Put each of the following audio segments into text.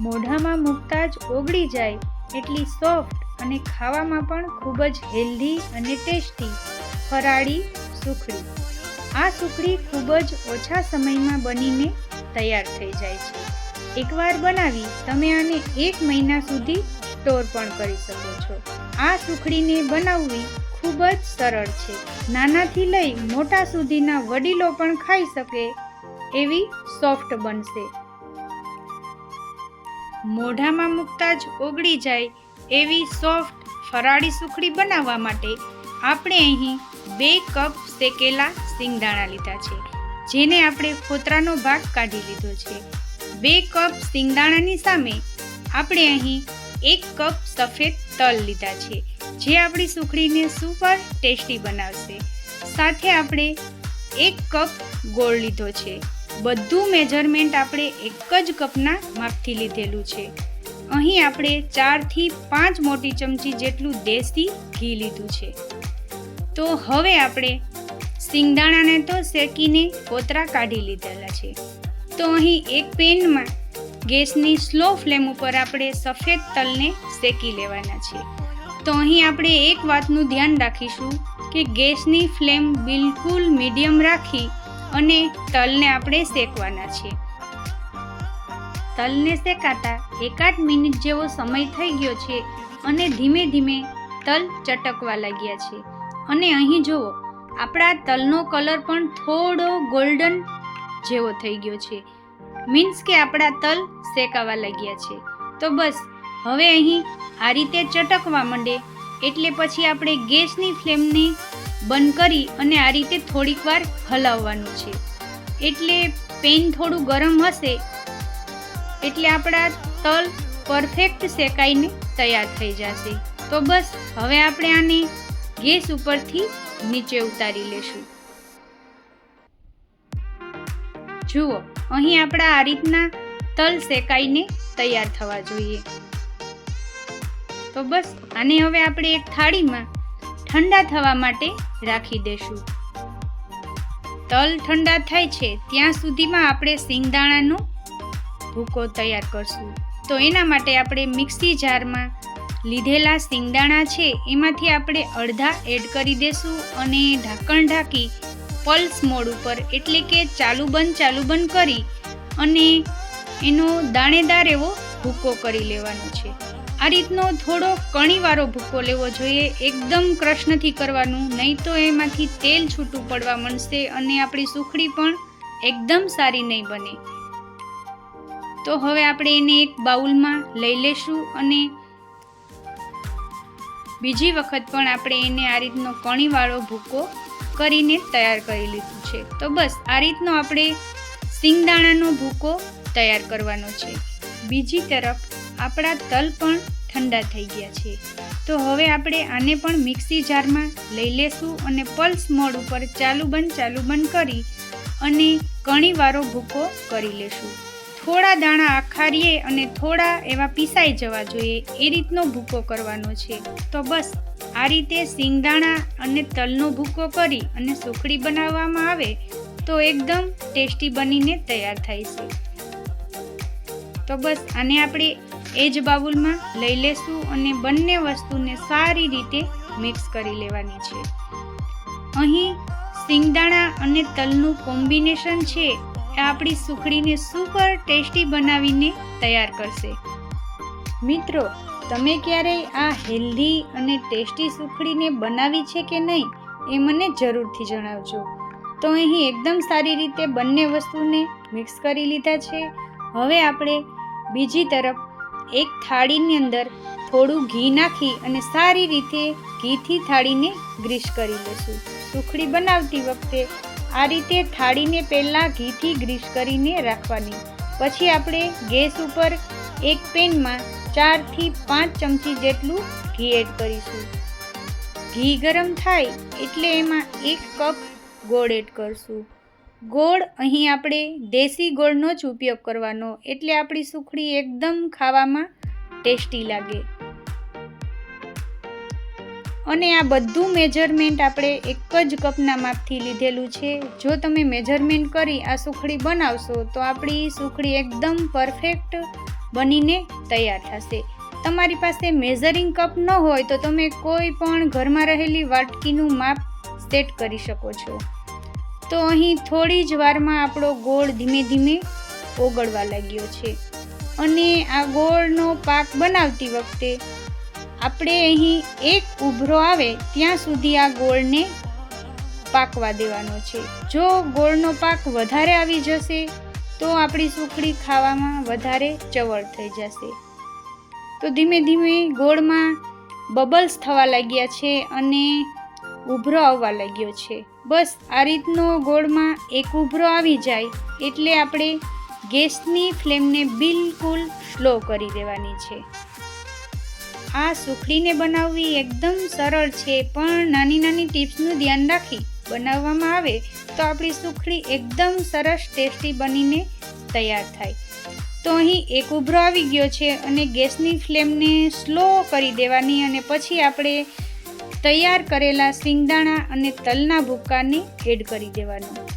મોઢામાં મૂકતા જ ઓગળી જાય એટલી સોફ્ટ અને ખાવામાં પણ ખૂબ જ હેલ્ધી અને ટેસ્ટી ફરાળી સુખડી. આ સુખડી ખૂબ જ ઓછા સમયમાં બનીને તૈયાર થઈ જાય છે. એકવાર બનાવી તમે આને એક મહિના સુધી સ્ટોર પણ કરી શકો છો. આ સુખડીને બનાવવી ખૂબ જ સરળ છે. નાનાથી લઈ મોટા સુધીના વડીલો પણ ખાઈ શકે એવી સોફ્ટ બનશે. મોઢામાં મૂકતા જ ઓગળી જાય એવી સોફ્ટ ફરાળી સુખડી બનાવવા માટે આપણે અહીં બે કપ શેકેલા સિંગદાણા લીધા છે, જેને આપણે ફોતરાનો ભાગ કાઢી લીધો છે. બે કપ સિંગદાણાની સામે આપણે અહીં એક કપ સફેદ તલ લીધા છે, જે આપણી સુખડીને સુપર ટેસ્ટી બનાવશે. સાથે આપણે એક કપ ગોળ લીધો છે. બધું મેજરમેન્ટ આપણે એક જ કપના માપથી લીધેલું છે. અહીં આપણે ચારથી પાંચ મોટી ચમચી જેટલું દેશી ઘી લીધું છે. તો હવે આપણે સિંગદાણાને તો શેકીને કોતરા કાઢી લીધેલા છે. તો અહીં એક પેનમાં ગેસની સ્લો ફ્લેમ ઉપર આપણે સફેદ તલને શેકી લેવાના છે. તો અહીં આપણે એક વાતનું ધ્યાન રાખીશું કે ગેસની ફ્લેમ બિલકુલ મીડિયમ રાખી અને તલને આપણે શેકવાના છે તલને શેકાતા એકાદ મિનિટ જેવો સમય થઈ ગયો છે અને ધીમે ધીમે તલ ચટકવા લાગ્યા છે. અને અહીં જુઓ, આપણા તલનો કલર પણ થોડો ગોલ્ડન જેવો થઈ ગયો છે. મીન્સ કે આપણા તલ શેકાવા લાગ્યા છે. તો બસ, હવે અહીં આ રીતે ચટકવા માંડે, એટલે પછી આપણે ગેસની ફ્લેમને બંધ કરી અને આ રીતે થોડીક વાર હલાવવાનું છે. એટલે પેન થોડું ગરમ હશે, એટલે આપણા તલ પરફેક્ટ શેકાઈને તૈયાર થઈ જશે. તો બસ, હવે આપણે આને ગેસ ઉપરથી નીચે ઉતારી લેશું. જુઓ, અહીં આપણા આ રીતના તલ શેકાઈને તૈયાર થવા જોઈએ. તો બસ, આને હવે આપણે એક થાળીમાં ઠંડા થવા માટે રાખી દેશું. તલ ઠંડા થાય છે, ત્યાં સુધીમાં આપણે સિંગદાણાનો ભૂકો તૈયાર કરશું. તો એના માટે આપણે મિક્સી જારમાં લીધેલા સિંગદાણા છે, એમાંથી આપણે અડધા એડ કરી દેશું અને ઢાંકણ ઢાંકી પલ્સ મોડ ઉપર એટલે કે ચાલુ બંધ ચાલુ બંધ કરી અને એનો દાણેદાર એવો ભૂકો કરી લેવાનો છે. આ રીતનો થોડો કણીવાળો ભૂકો લેવો જોઈએ, એકદમ ક્રશ નથી કરવાનું, નહીં તો એમાંથી તેલ છૂટું પડવા માંડશે અને આપણી સુખડી પણ એકદમ સારી નહીં બને. તો હવે આપણે એને એક બાઉલમાં લઈ લેશું અને બીજી વખત પણ આપણે એને આ રીતનો કણીવાળો ભૂકો કરીને તૈયાર કરી લીધું છે. તો બસ, આ રીતનો આપણે સિંગદાણાનો ભૂકો તૈયાર કરવાનો છે. બીજી તરફ આપણા તલ પણ ઠંડા થઈ ગયા છે. તો હવે આપણે આને પણ મિક્સી જારમાં લઈ લેશું અને પલ્સ મોડ ઉપર ચાલુ બંધ ચાલુ બંધ કરી અને કણીવાળો ભૂકો કરી લેશું. થોડા દાણા આખારીએ અને થોડા એવા પીસાઈ જવા જોઈએ, એ રીતનો ભૂકો કરવાનો છે. તો બસ, આ રીતે સિંગદાણા અને તલનો ભૂકો કરી અને સુખડી બનાવવામાં આવે તો એકદમ ટેસ્ટી બનીને તૈયાર થાય છે. તો બસ, આને આપણે એ જ બાઉલમાં લઈ લેશું અને બંને વસ્તુને સારી રીતે મિક્સ કરી લેવાની છે. અહીં સિંગદાણા અને તલનું કોમ્બિનેશન છે એ આપણી સુખડીને સુપર ટેસ્ટી બનાવીને તૈયાર કરશે. મિત્રો, તમે ક્યારેય આ હેલ્ધી અને ટેસ્ટી સુખડીને બનાવી છે કે નહીં એ મને જરૂરથી જણાવજો. તો અહીં એકદમ સારી રીતે બંને વસ્તુને મિક્સ કરી લીધા છે. હવે આપણે બીજી તરફ એક થાળીની અંદર થોડું ઘી નાખી અને સારી રીતે ઘીથી થાળીને ગ્રીસ કરી લઈશું સુખડી બનાવતી વખતે આ રીતે થાળીને પહેલાં ઘીથી ગ્રીસ કરીને રાખવાની. પછી આપણે ગેસ ઉપર એક પેનમાં ચારથી પાંચ ચમચી જેટલું ઘી એડ કરીશું. ઘી ગરમ થાય એટલે એમાં એક કપ ગોળ એડ કરશું. ગોળ અહીં આપણે દેશી ગોળનો જ ઉપયોગ કરવાનો. એટલે આપણી સુખડી એકદમ ખાવામાં ટેસ્ટી લાગે. અને આ બધું મેજરમેન્ટ આપણે એક જ કપના માપથી લીધેલું છે. જો તમે મેજરમેન્ટ કરી આ સુખડી બનાવશો, તો આપણી સુખડી એકદમ પરફેક્ટ બનીને તૈયાર થશે. તમારી પાસે મેઝરિંગ કપ ન હોય, તો તમે કોઈ પણ ઘરમાં રહેલી વાટકીનું માપ સેટ કરી શકો છો. તો અહીં થોડી જ વારમાં આપણો ગોળ ધીમે ધીમે ઓગળવા લાગ્યો છે. અને આ ગોળનો પાક બનાવતી વખતે આપણે અહીં એક ઉભરો આવે ત્યાં સુધી આ ગોળને પાકવા દેવાનો છે. જો ગોળનો પાક વધારે આવી જશે, તો આપણી સુખડી ખાવામાં વધારે ચવળ થઈ જશે. તો ધીમે ધીમે ગોળમાં બબલ્સ થવા લાગ્યા છે અને ઉભરો આવવા લાગ્યો છે. બસ આ રીતનો ગોળમાં એક ઉભરો આવી જાય એટલે આપણે ગેસની ફ્લેમને બિલકુલ સ્લો કરી દેવાની છે. આ સુખડીને બનાવવી એકદમ સરળ છે, પણ નાની નાની ટિપ્સનું ધ્યાન રાખી બનાવવામાં આવે તો આપણી સુખડી એકદમ સરસ ટેસ્ટી બનીને તૈયાર થાય. તો અહીં એક ઉભરો આવી ગયો છે અને ગેસની ફ્લેમને સ્લો કરી દેવાની અને પછી આપણે તૈયાર કરેલા સિંગદાણા અને તલના ભૂક્કાને એડ કરી દેવાનું.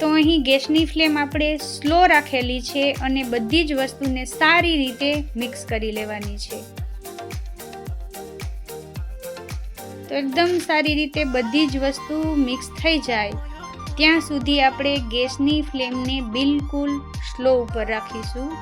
તો અહીં ગેસની ફ્લેમ આપણે સ્લો રાખેલી છે અને બધી જ વસ્તુને સારી રીતે મિક્સ કરી લેવાની છે. તો એકદમ સારી રીતે બધી જ વસ્તુ મિક્સ થઈ જાય. ત્યાં સુધી આપણે ગેસની ફ્લેમને બિલકુલ સ્લો ઉપર રાખીશું.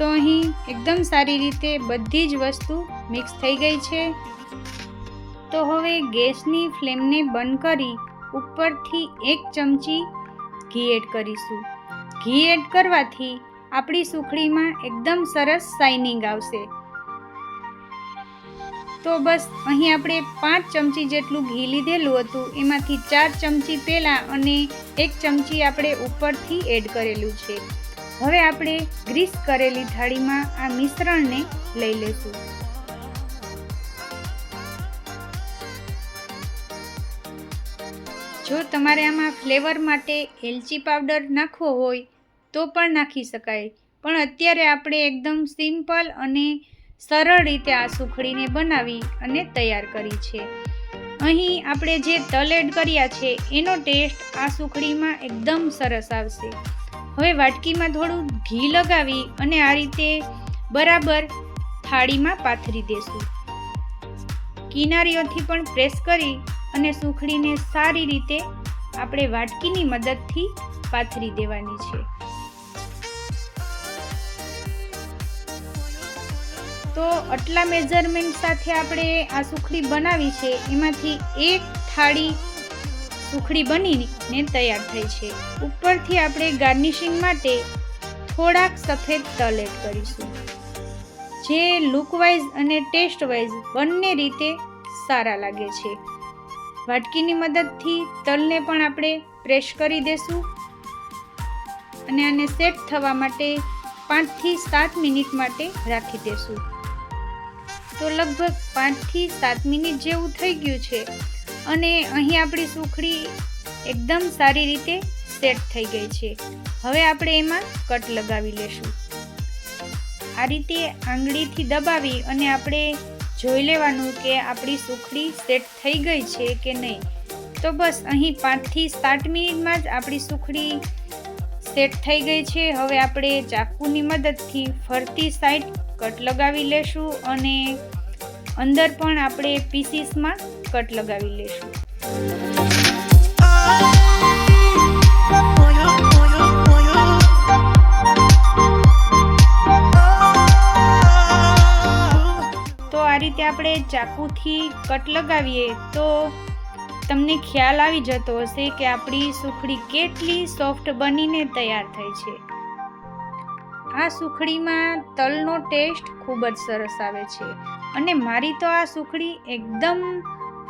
તો અહીં એકદમ સારી રીતે બધી જ વસ્તુ મિક્સ થઈ ગઈ છે. તો હવે ગેસની ફ્લેમને બંધ કરી ઉપરથી એક ચમચી ઘી એડ કરીશું. ઘી એડ કરવાથી આપણી સુખડીમાં એકદમ સરસ શાઇનિંગ આવશે. તો બસ અહીં આપણે પાંચ ચમચી જેટલું ઘી લીધેલું હતું, એમાંથી ચાર ચમચી પહેલાં અને એક ચમચી આપણે ઉપરથી એડ કરેલું છે. હવે આપણે ગ્રીસ કરેલી થાળીમાં આ મિશ્રણને લઈ લેશું. જો તમારે આમાં ફ્લેવર માટે એલચી પાવડર નાખવો હોય, તો પણ નાખી શકાય. પણ અત્યારે આપણે એકદમ સિમ્પલ અને સરળ રીતે આ સુખડીને બનાવી અને તૈયાર કરી છે. અહીં આપણે જે તલ એડ કર્યા છે, એનો ટેસ્ટ આ સુખડીમાં એકદમ સરસ આવશે. હવે વાટકીમાં થોડું ઘી લગાવી અને આ રીતે બરાબર થાળીમાં પાથરી દેશું. કિનારીઓથી પણ પ્રેસ કરી અને સુખડીને સારી રીતે આપણે વાટકીની મદદથી પાથરી દેવાની છે. તો આટલા મેઝરમેન્ટ સાથે આપણે આ સુખડી બનાવી છે. એમાંથી એક થાળી સુખડી બનીને તૈયાર થઈ છે. ઉપરથી આપણે ગાર્નિશિંગ માટે થોડાક સફેદ તલ એડ કરીશું. જે લુકવાઇઝ અને ટેસ્ટ વાઇઝ બંને રીતે સારા લાગે છે. વાટકીની મદદથી તલને પણ આપણે પ્રેસ કરી દેશું. અને આને સેટ થવા માટે પાંચથી સાત મિનિટ માટે રાખી દેશું. તો લગભગ પાંચથી સાત મિનિટ જેવું થઈ ગયું છે. અને અહીં આપણી સુખડી એકદમ સારી રીતે સેટ થઈ ગઈ છે. હવે આપણે એમાં કટ લગાવી લેશું. આ રીતે આંગળીથી દબાવી અને આપણે જોઈ લેવાનું કે આપણી સુખડી સેટ થઈ ગઈ છે કે નહીં. તો બસ અહીં પાંચથી સાત મિનિટમાં જ આપણી સુખડી સેટ થઈ ગઈ છે. હવે આપણે ચાકુની મદદથી ફરતી સાઈડ કટ લગાવી લેશું અને અંદર પણ આપણે પીસીસમાં કટ લગાવી લઈશું. તો આ રીતે આપણે ચાકુથી કટ લગાવીએ તો તમને ખ્યાલ આવી જતો હશે કે આપણી સુખડી કેટલી સોફ્ટ બનીને તૈયાર થઈ છે. આ સુખડીમાં તલનો ટેસ્ટ ખૂબ જ સરસ આવે છે. અને મારી તો આ સુખડી એકદમ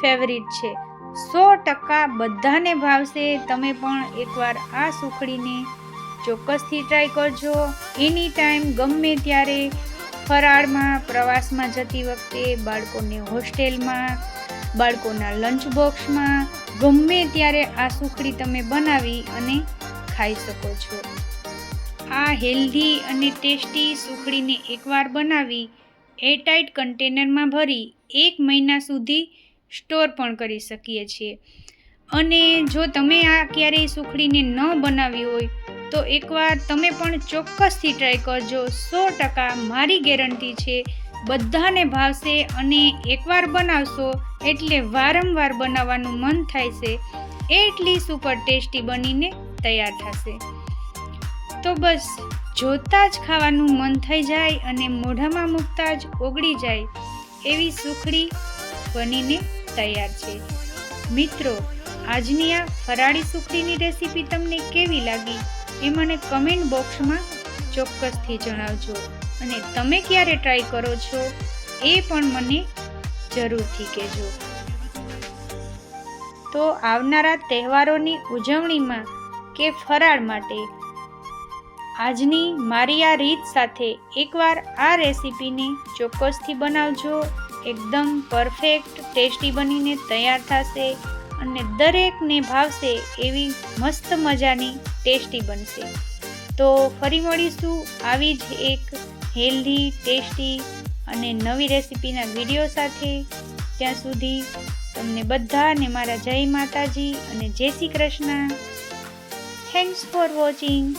ફેવરિટ છે. સો ટકા બધાને ભાવશે. તમે પણ એકવાર આ સુખડીને ચોક્કસથી ટ્રાય કરજો. એની ટાઈમ ગમે ત્યારે ફરાળમાં, પ્રવાસમાં જતી વખતે, બાળકોને હોસ્ટેલમાં બાળકોના લંચ બોક્સમાં ગમે ત્યારે આ સુખડી તમે બનાવી અને ખાઈ શકો છો. આ હેલ્ધી અને ટેસ્ટી સુખડીને એકવાર બનાવી એરટાઇટ કન્ટેનરમાં ભરી એક મહિના સુધી સ્ટોર પણ કરી શકીએ છીએ. અને જો તમે આ ક્યારેય સુખડીને ન બનાવી હોય, તો એકવાર તમે પણ ચોક્કસથી ટ્રાય કરજો. સો ટકા મારી ગેરંટી છે. બધાને ભાવશે અને એકવાર બનાવશો એટલે વારંવાર બનાવવાનું મન થાય છે. એટલી સુપર ટેસ્ટી બનીને તૈયાર થશે. તો બસ જોતાં જ ખાવાનું મન થઈ જાય અને મોઢામાં મૂકતા જ ઓગળી જાય એવી સુખડી બનીને તૈયાર છે. મિત્રો, આજની આ ફરાળી સુખડીની રેસીપી તમને કેવી લાગી એ મને કમેન્ટ બોક્સમાં ચોક્કસથી જણાવજો અને તમે ક્યારે ટ્રાય કરો છો એ પણ મને જરૂરથી કહેજો. તો આવનારા તહેવારોની ઉજવણીમાં કે ફરાળ માટે આજની મારી આ રીત સાથે એકવાર આ રેસીપીને ચોક્કસથી બનાવજો. એકદમ પરફેક્ટ, ટેસ્ટી બનીને તૈયાર થશે અને દરેકને ભાવશે એવી મસ્ત મજાની ટેસ્ટી બનશે. તો ફરી મળીશું આવી જ એક હેલ્ધી, ટેસ્ટી અને નવી રેસીપીના વીડિયો સાથે. ત્યાં સુધી તમને બધાને મારા જય માતાજી અને જય Shri Krishna. Thanks for watching